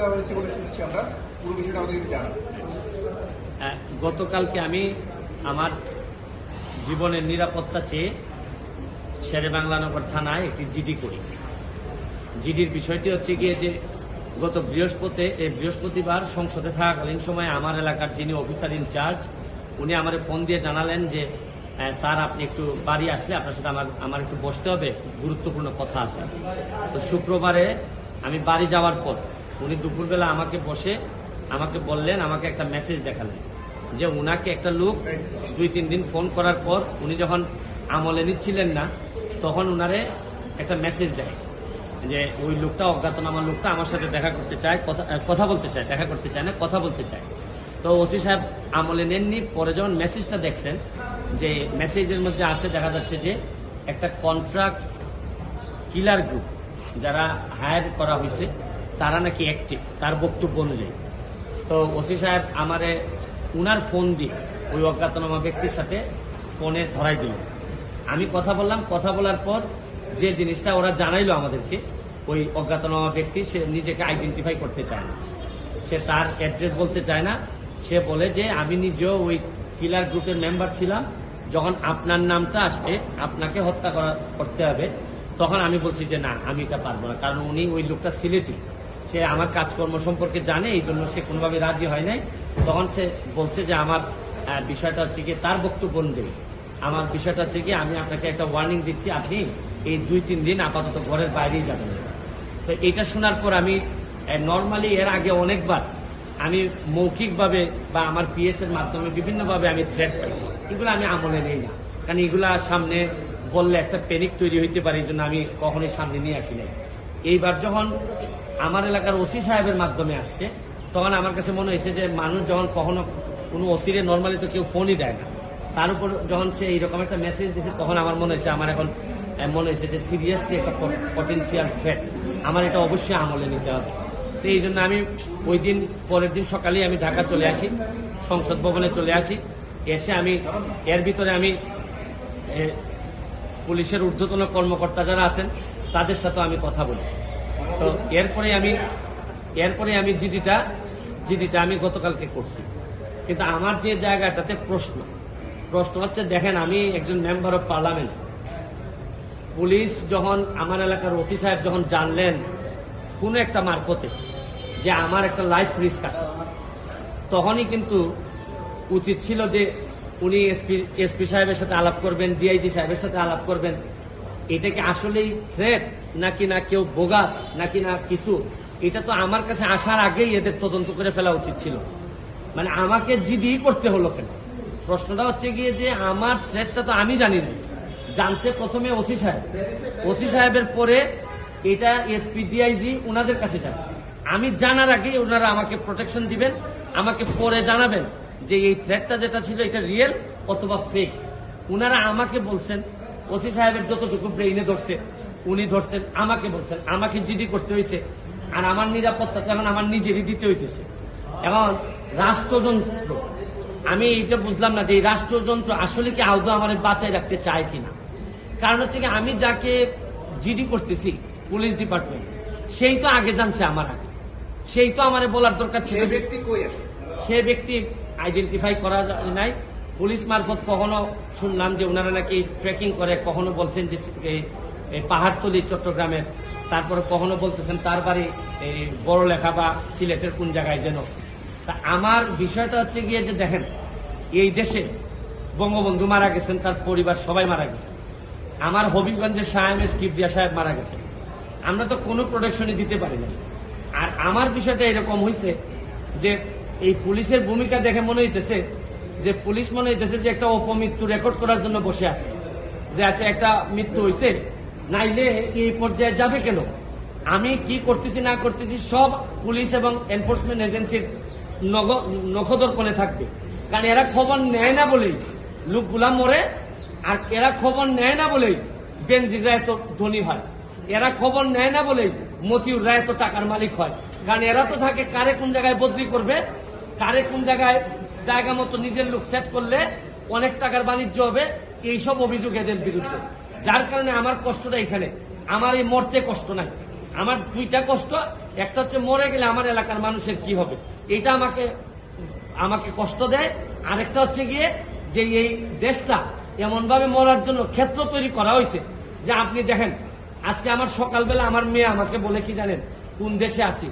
দেওয়া হয়েছে বলে আমরা। পুরো বিষয়টা গতকালকে আমি আমার জীবনের নিরাপত্তা চেয়ে শেরে বাংলানগর থানায় একটি জিডি করি। জিডির বিষয়টি হচ্ছে গিয়ে যে গত বৃহস্পতি এ বৃহস্পতিবার সংসদে থাকাকালীন সময় আমার এলাকার যিনি অফিসার ইনচার্জ উনি আমার ফোন দিয়ে জানালেন যে "হ্যাঁ, স্যার আপনি একটু বাড়ি আসলে আপনার সাথে আমার আমার একটু বসতে হবে গুরুত্বপূর্ণ কথা আছে। তো শুক্রবারে আমি বাড়ি যাওয়ার পর উনি দুপুরবেলা আমাকে বসে, আমাকে বললেন, আমাকে একটা মেসেজ দেখালেন। যে উনাকে একটা লোক দুই, তিন দিন ফোন করার পর উনি যখন আমলে নিচ্ছিলেন না, তখন উনারে একটা মেসেজ দেয়। যে ওই লোকটা, অজ্ঞাতনামা লোকটা আমার সাথে দেখা করতে চায়, কথা কথা বলতে চায়, দেখা করতে চায় না, কথা বলতে চায়। তো ওসি সাহেব আমলে নেননি, পরে যখন মেসেজটা দেখছেন, যে মেসেজের মধ্যে আসে দেখা যাচ্ছে যে একটা কন্ট্রাক্ট কিলার গ্রুপ যারা হায়ার করা হয়েছে তারা নাকি অ্যাক্টিভ তার বক্তব্য অনুযায়ী। তো ওসি সাহেব আমারে উনার ফোন দিয়ে ওই অজ্ঞাতনামা ব্যক্তির সাথে ফোনে ধরাই দিল। আমি কথা বললাম, কথা বলার পর যে জিনিসটা ওরা জানাইলো আমাদেরকে, ওই অজ্ঞাতনামা ব্যক্তি সে নিজেকে আইডেন্টিফাই করতে চায় না। সে তার অ্যাড্রেস বলতে চায় না। সে বলে যে, আমি নিজেও ওই কিলার গ্রুপের মেম্বার ছিলাম। যখন আপনার নামটা আসছে, আপনাকে হত্যা করা, করতে হবে। তখন আমি বলছি যে, না, আমি এটা পারব না। কারণ উনি ওই লোকটা সিলেটি। সে আমার কাজকর্ম সম্পর্কে জানে, এই জন্য সে কোনোভাবে রাজি হয় নাই। তখন সে বলছে যে আমার বিষয়টা হচ্ছে কি তার বক্তব্য অনুযায়ী। আমার বিষয়টা হচ্ছে কি আমি আপনাকে একটা ওয়ার্নিং দিচ্ছি, আপনি এই দুই তিন দিন আপাতত ঘরের বাইরেই যাবেন। তো এটা শোনার পর আমি নর্মালি এর আগে অনেকবার আমি মৌখিকভাবে বা আমার পিএস এর মাধ্যমে বিভিন্নভাবে আমি থ্রেট পাইছি। এগুলো আমি আমলে নেই না। কারণ এগুলা সামনে বললে একটা প্যানিক তৈরি হইতে পারে, এই জন্য আমি কখনোই সামনে নিয়ে আসি নাই। এইবার যখন আমার এলাকার ওসি সাহেবের মাধ্যমে আসছে, তখন আমার কাছে মনে হয়েছে যে মানুষ যখন কখনো কোনো ওসিরে নর্মালি তো কেউ ফোনই দেয় না। তার উপর যখন সে এইরকম একটা মেসেজ দিছে, তখন আমার মনে হয়েছে, আমার এখন মনে হয়েছে যে সিরিয়াসলি একটা পটেন্সিয়াল থ্রেট আমার এটা অবশ্যই আমলে নিতে হবে। তো এই জন্য আমি ওই দিন, পরের দিন সকালেই আমি ঢাকা চলে আসি, সংসদ ভবনে চলে আসি। এসে আমি, এর ভিতরে আমি পুলিশের ঊর্ধ্বতন কর্মকর্তা যারা আছেন তাদের সাথে আমি কথা বলি। তো এরপরে আমি এরপরে আমি জিডিটা জিডিটা আমি গতকালকে করছি। কিন্তু আমার যে জায়গাটাতে প্রশ্ন প্রশ্ন হচ্ছে, দেখেন, আমি একজন মেম্বার অফ পার্লামেন্ট পুলিশ যখন আমার এলাকার ওসি সাহেব যখন জানলেন, কোনো একটা মারফতে যে আমার একটা লাইফ রিস্ক আছে, তখনই কিন্তু উচিত ছিল যে উনি এসপি এসপি সাহেবের সাথে আলাপ করবেন ডিআইজি সাহেবের সাথে আলাপ করবেন। এটা কি আসলেই থ্রেট নাকি না কেউ বোগাস নাকি না কিছু? এটা তো আমার কাছে আসার আগেই এদের তদন্ত করে ফেলা উচিত ছিল। মানে আমাকে জিডি করতে হলো কেন? প্রশ্নটা হচ্ছে গিয়ে যে আমার থ্রেটটা তো আমি জানি না জানছে প্রথমে ওসি সাহেব। ওসি সাহেবের পরে এটা এসপি ডিআইজি ওনাদের কাছে যাবে আমি জানার আগে ওনারা আমাকে প্রোটেকশন দিবেন, আমাকে পরে জানাবেন যে এই থ্রেটটা যেটা ছিল এটা রিয়েল অথবা ফেক ওনারা আমাকে বলছেন ওসি সাহেবের যতটুকু ব্রেইনে ধরছে উনি ধরছেন আমাকে বলছেন আমাকে জিডি করতে হয়েছে আর আমার নিরাপত্তা এখন আমার নিজেরই দিতে হইতেছে। এখন রাষ্ট্রযন্ত্র আমি এইটা বুঝলাম না যে এই রাষ্ট্রযন্ত্র আসলে কি আদৌ আমার বাঁচায় রাখতে চায় কিনা। কারণ হচ্ছে কি আমি যাকে জিডি করতেছি পুলিশ ডিপার্টমেন্ট সেই তো আগে জানছে আমার আগে। সেই তো আমার বলার দরকার ছিল। ব্যক্তি কই সে ব্যক্তি আইডেন্টিফাই করা যায় নাই। পুলিশ মারফত কখনো শুনলাম যে ওনারা নাকি ট্রেকিং করে, কখনো বলছেন যে পাহাড়তলি চট্টগ্রামের। তারপরে কখনো বলতেছেন তার বাড়ি এই বড় লেখা বা সিলেটের কোন জায়গায় যেন। তা আমার বিষয়টা হচ্ছে গিয়ে যে দেখেন, এই দেশে বঙ্গবন্ধু মারা গেছেন, তার পরিবার সবাই মারা গেছে। আমার হবিগঞ্জের সাহেব কিবরিয়া সাহেব মারা গেছে। আমরা তো কোনো প্রোটেকশনই দিতে পারি না আর আমার বিষয়টা এরকম হয়েছে যে, এই পুলিশের ভূমিকা দেখে মনে হইতেছে যে পুলিশ মনে হইতেছে যে একটা অপমৃত্যু রেকর্ড করার জন্য বসে আছে। যে আছে একটা মৃত্যু হয়েছে নাইলে এই পর্যায়ে যাবে কেন? আমি কি করতেছি, না করতেছি, সব পুলিশ এবং এনফোর্সমেন্ট এজেন্সির নখদর্পণে থাকবে। কারণ এরা খবর নেয় না বলেই লোকগুলা মরে, আর এরা খবর নেয় না বলেই বেনজিরা এত ধনী হয়। এরা খবর নেয় না বলেই মতিউররা এত টাকার মালিক হয়। কারণ এরা তো থাকে কারে কোন জায়গায় বদলি করবে, কারে কোন জায়গায় জায়গা মতো নিজের লোক সেট করলে অনেক টাকার বাণিজ্য হবে, এইসব অভিযোগ এদের বিরুদ্ধে। যার কারণে আমার কষ্টটা এখানে। আমার এই মরতে কষ্ট নাই। আমার দুইটা কষ্ট, একটা হচ্ছে মরে গেলে আমার এলাকার মানুষের কি হবে? এটা আমাকে আমাকে কষ্ট দেয়। আরেকটা হচ্ছে গিয়ে যে এই দেশটা এমন ভাবে মরার জন্য ক্ষেত্র তৈরি করা হয়েছে যে আপনি দেখেন, আজকে আমার সকালবেলা আমার মেয়ে আমাকে বলে কি জানেন? কোন দেশে আছি?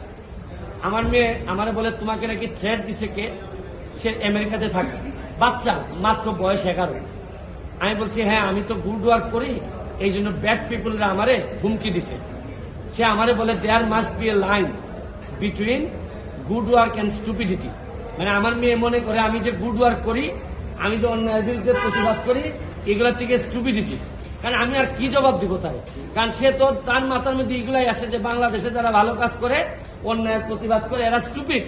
আমার মেয়ে আমারে বলে, তোমাকে নাকি থ্রেড দিছে কে? সে আমেরিকাতে থাকে। বাচ্চা, মাত্র বয়স এগারো। আমি বলছি হ্যাঁ আমি তো গুড ওয়ার্ক করি এই জন্য ব্যাড পিপুলরা আমারে হুমকি দিছে। সে আমারে বলে there must be a line between good work and stupidity মানে আমার মেয়ে মনে করে, আমি যে গুড ওয়ার্ক করি, আমি যে অন্যায়ের বিরুদ্ধে প্রতিবাদ করি, এগুলো থেকে স্টুপিডিটি কারণ আমি আর কি জবাব দিব তারে? কারণ সে তো তার মাথার মধ্যে এগুলাই আছে যে, বাংলাদেশে যারা ভালো কাজ করে, অন্যায়ের প্রতিবাদ করে, এরা স্টুপিড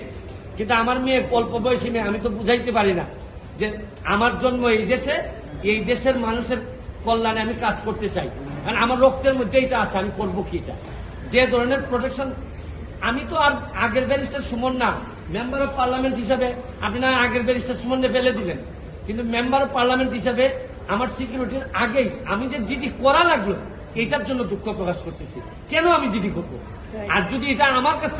কিন্তু আমার মেয়ে অল্প বয়সী মেয়ে আমি তো বুঝাইতে পারি না যে আমার জন্ম এই দেশে এই দেশের মানুষের কল্যাণে আমি কাজ করতে চাই। কারণ আমার রক্তের মধ্যে এটা আছে আমি করব কি এটা? যে ধরনের প্রোটেকশন আমি তো আর আগের ব্যারিস্টার সুমন না। মেম্বার অফ পার্লামেন্ট হিসাবে আপনি না আগের ব্যারিস্টার সুমনকে ফেলে দিলেন। কিন্তু মেম্বার অফ পার্লামেন্ট হিসাবে আমার সিকিউরিটির আগেই আমি যে জিডি করা লাগল এটার জন্য দুঃখ প্রকাশ করতেছি। কেন আমি জিডি করব? আর যদি এটা আমার কাছ থেকে